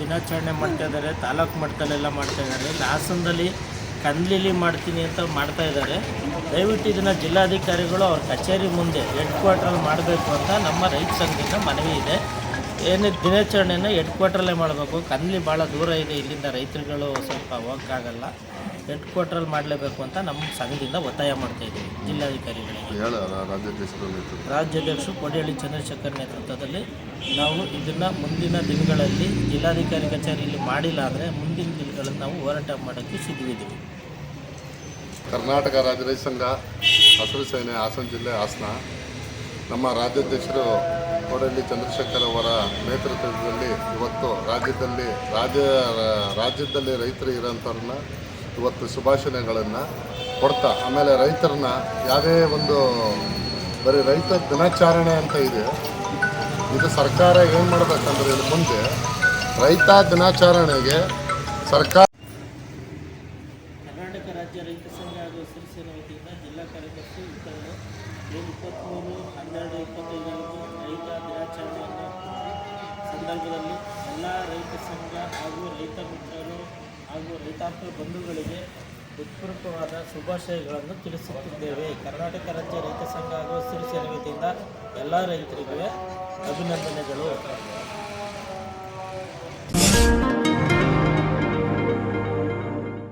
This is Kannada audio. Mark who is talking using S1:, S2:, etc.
S1: ದಿನಾಚರಣೆ ಮಾಡ್ತಾ ಇದ್ದಾರೆ, ತಾಲೂಕು ಮಟ್ಟದಲ್ಲೆಲ್ಲ ಮಾಡ್ತಾ ಇದ್ದಾರೆ. ಹಾಸನದಲ್ಲಿ ಕಂದ್ಲಿಲಿ ಮಾಡ್ತೀನಿ ಅಂತ ಮಾಡ್ತಾ ಇದ್ದಾರೆ. ದಯವಿಟ್ಟು ಇದನ್ನು ಜಿಲ್ಲಾಧಿಕಾರಿಗಳು ಅವ್ರ ಕಚೇರಿ ಮುಂದೆ ಹೆಡ್ ಕ್ವಾರ್ಟ್ರಲ್ಲಿ ಮಾಡಬೇಕು ಅಂತ ನಮ್ಮ ರೈತ ಸಂಘದಿಂದ ಮನವಿ ಇದೆ. ಏನು ದಿನಾಚರಣೆನ ಹೆಡ್ ಕ್ವಾರ್ಟ್ರಲ್ಲೇ ಮಾಡಬೇಕು. ಕಂದ್ಲಿ ಭಾಳ ದೂರ ಇದೆ, ಇಲ್ಲಿಂದ ರೈತರುಗಳು ಸ್ವಲ್ಪ ಹೋಗೋಕ್ಕಾಗಲ್ಲ ಹೆಡ್ ಕ್ವಾರ್ಟ್ರಲ್ಲಿ ಮಾಡಲೇಬೇಕು ಅಂತ ನಮ್ಮ ಸಂಘದಿಂದ ಒತ್ತಾಯ ಮಾಡ್ತಾ ಇದ್ದೀವಿ. ಜಿಲ್ಲಾಧಿಕಾರಿಗಳಿಗೆ.
S2: ಹೇಳ ರಾಜ್ಯಾಧ್ಯಕ್ಷರು ನೇತೃತ್ವ.
S1: ರಾಜ್ಯಾಧ್ಯಕ್ಷರು ಕೋಡಿಹಳ್ಳಿ ಚಂದ್ರಶೇಖರ್ ನೇತೃತ್ವದಲ್ಲಿ ನಾವು ಇದನ್ನು ಮುಂದಿನ ದಿನಗಳಲ್ಲಿ ಜಿಲ್ಲಾಧಿಕಾರಿ ಕಚೇರಿಯಲ್ಲಿ ಮಾಡಿಲ್ಲ ಅಂದರೆ ಮುಂದಿನ ದಿನಗಳಲ್ಲಿ ನಾವು ಹೋರಾಟ ಮಾಡೋಕ್ಕೆ ಸಿದ್ಧವಿದ್ದೀವಿ.
S2: ಕರ್ನಾಟಕ ರಾಜ್ಯ ರೈತ ಸಂಘ ಹಸಿರು ಸೇನೆ ಹಾಸನ ಜಿಲ್ಲೆ ಹಾಸನ. ನಮ್ಮ ರಾಜ್ಯಾಧ್ಯಕ್ಷರು ಕೋಡಹಳ್ಳಿ ಚಂದ್ರಶೇಖರ್ ಅವರ ನೇತೃತ್ವದಲ್ಲಿ ಇವತ್ತು ರಾಜ್ಯದಲ್ಲಿ ರಾಜ್ಯ ರಾಜ್ಯದಲ್ಲಿ ರೈತರು ಇರೋಂಥವ್ರನ್ನ ಇವತ್ತು ಶುಭಾಶಯಗಳನ್ನು ಕೊಡ್ತಾ, ಆಮೇಲೆ ರೈತರನ್ನ ಯಾವುದೇ ಒಂದು ಬರೀ ರೈತ ದಿನಾಚರಣೆ ಅಂತ ಇದೆ. ಇದು ಸರ್ಕಾರ ಏನು ಮಾಡಬೇಕಂದ್ರೆ ಇದು ಮುಂದೆ ರೈತ ದಿನಾಚರಣೆಗೆ ಸರ್ಕಾರ
S1: ಕರ್ನಾಟಕ ರಾಜ್ಯ ರೈತ ಸಂಘ ಹಾಗೂ ಸಿರಿಸೇನ ಸೇನೆ ವತಿಯಿಂದ ಜಿಲ್ಲಾ ಕಾರ್ಯದರ್ಶಿ ಇಬ್ಬರು ಇಪ್ಪತ್ತ್ಮೂರು ಹನ್ನೆರಡು ಇಪ್ಪತ್ತೈದರಂದು ರೈತ ದಿನಾಚರಣೆಯನ್ನು ಸಂದರ್ಭದಲ್ಲಿ ಎಲ್ಲ ರೈತ ಸಂಘ ಹಾಗೂ ರೈತ ರೈತಾಪಿ ಬಂಧುಗಳಿಗೆ ಹೃತ್ಪೂರ್ವಕವಾದ ಶುಭಾಶಯಗಳನ್ನು ತಿಳಿಸುತ್ತಿದ್ದೇವೆ. ಕರ್ನಾಟಕ ರಾಜ್ಯ ರೈತ ಸಂಘ ಹಾಗೂ ಸಿರಿಸೇನೆ ಸೇನೆ ವತಿಯಿಂದ ಎಲ್ಲ ರೈತರಿಗೆ ಅಭಿನಂದನೆಗಳು.